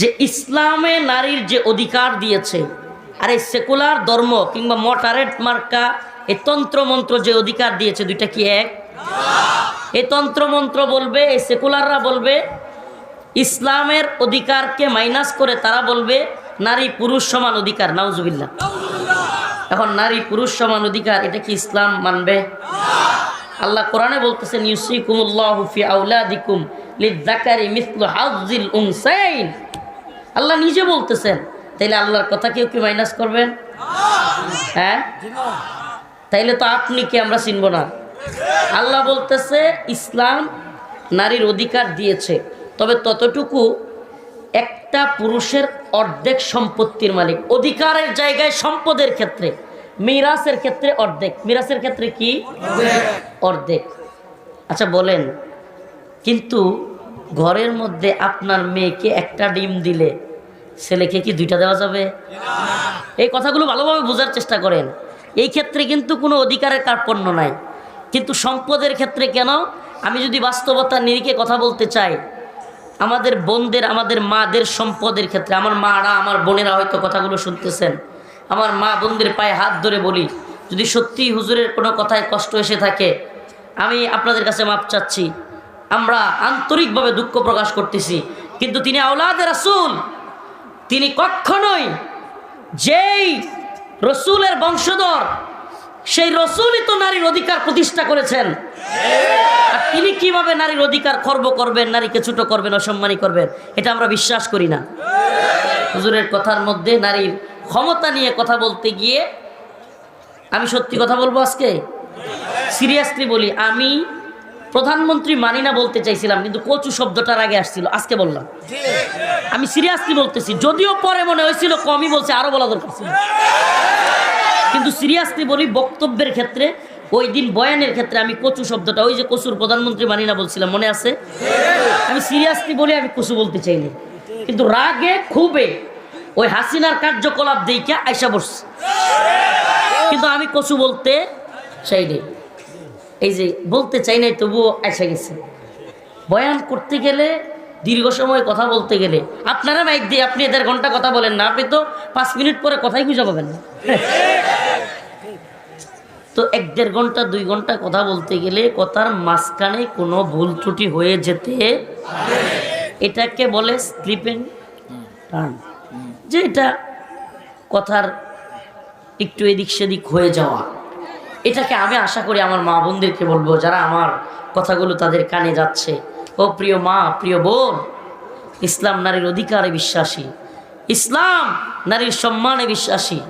যে ইসলামে নারীর যে অধিকার দিয়েছে, আর এই সেকুলার ধর্ম কিংবা মটারেট মার্কা, এই তন্ত্রমন্ত্র যে অধিকার দিয়েছে, দুইটা কি এক? এই তন্ত্রমন্ত্র বলবে, এই সেকুলাররা বলবে, ইসলামের অধিকারকে মাইনাস করে তারা বলবে, নারী পুরুষ সমান অধিকার, নাউজুবিল্লাহ। এখন নারী পুরুষ সমান অধিকার, এটা কি ইসলাম মানবে? আল্লাহ কোরআনে বলতেছেন, ইউসিকুমুল্লাহু ফি আউলাদিকুম লিযাকারি মিসলু হাযিল উনসাইন। আল্লাহ নিজে বলতেছেন, তাইলে আল্লাহর কথা কেউ কি মাইনাস করবেন? হ্যাঁ? তাইলে তো আপনি কি আমরা চিনব না? আল্লাহ বলতেছে, ইসলাম নারীর অধিকার দিয়েছে, তবে ততটুকু একটা পুরুষের অর্ধেক সম্পত্তির মালিক। অধিকারের জায়গায় সম্পদের ক্ষেত্রে, মিরাসের ক্ষেত্রে অর্ধেক। মিরাসের ক্ষেত্রে কি? অর্ধেক। আচ্ছা বলেন, কিন্তু ঘরের মধ্যে আপনার মেয়েকে একটা ডিম দিলে ছেলেকে কি দুইটা দেওয়া যাবে? এই কথাগুলো ভালোভাবে বোঝার চেষ্টা করেন। এই ক্ষেত্রে কিন্তু কোনো অধিকারের কার্পণ্য নাই। কিন্তু সম্পদের ক্ষেত্রে কেন? আমি যদি বাস্তবতার নিরিখে কথা বলতে চাই, আমাদের বোনদের, আমাদের মাদের সম্পদের ক্ষেত্রে, আমার মারা, আমার বোনেরা হয়তো কথাগুলো শুনতেছেন। আমার মা বোনদের পায়ে হাত ধরে বলি, যদি সত্যি হুজুরের কোনো কথায় কষ্ট এসে থাকে, আমি আপনাদের কাছে মাপ চাচ্ছি। আমরা আন্তরিকভাবে দুঃখ প্রকাশ করতেছি। কিন্তু তিনি আওলাদ রাসূল। তিনি কখনোই যেই রসুলের বংশধর, সেই রসুলই তো নারীর অধিকার প্রতিষ্ঠা করেছেন। আর তিনি কীভাবে নারীর অধিকার খর্ব করবেন, নারীকে ছোট করবেন, অসম্মানী করবেন, এটা আমরা বিশ্বাস করি না। হুজুরের কথার মধ্যে নারীর ক্ষমতা নিয়ে কথা বলতে গিয়ে আমি সত্যি কথা বলব আজকে? সিরিয়াসলি বলি, আমি প্রধানমন্ত্রী মানি না বলতে চাইছিলাম, কিন্তু কচু শব্দটার আগে আসছিল। আজকে বললাম। আমি সিরিয়াসলি বলতেছি, যদিও পরে মনে হয়েছিল কমই বলছে, আরও বলা দরকার ছিল। কিন্তু সিরিয়াসলি বলি, বক্তব্যের ক্ষেত্রে, ওই দিন বয়ানের ক্ষেত্রে আমি কচু শব্দটা, ওই যে কচুর প্রধানমন্ত্রী মানি না বলছিলাম, মনে আছে? আমি সিরিয়াসলি বলি, আমি কচু বলতে চাইনি। কিন্তু রাগে খুবে ওই হাসিনার কার্যকলাপ দেখে আইসা বসছে। কিন্তু আমি কচু বলতে চাইনি। এই যে বলতে চাই নাই, তবুও আইসা গেছে। বয়ান করতে গেলে, দীর্ঘ সময় কথা বলতে গেলে, আপনারা মাইক দিয়ে আপনি দেড় ঘণ্টা কথা বলেন না, আপনি তো পাঁচ মিনিট পরে কথাই খুঁজে পাবেন না। তো এক দেড় ঘণ্টা, দুই ঘণ্টা কথা বলতে গেলে কথার মাঝখানে কোনো ভুল ত্রুটি হয়ে যেতে এটাকে বলে স্লিপিং টার্ন যে এটা কথার একটু এদিক সেদিক হয়ে যাওয়া। এটাকে আমি আশা করি আমার মা বোনদেরকে বলব, যারা আমার কথাগুলো তাদের কানে যাচ্ছে। ও প্রিয় মা, প্রিয় বোন, ইসলাম নারীর অধিকারে বিশ্বাসী। ইসলাম নারীর সম্মানে বিশ্বাসী।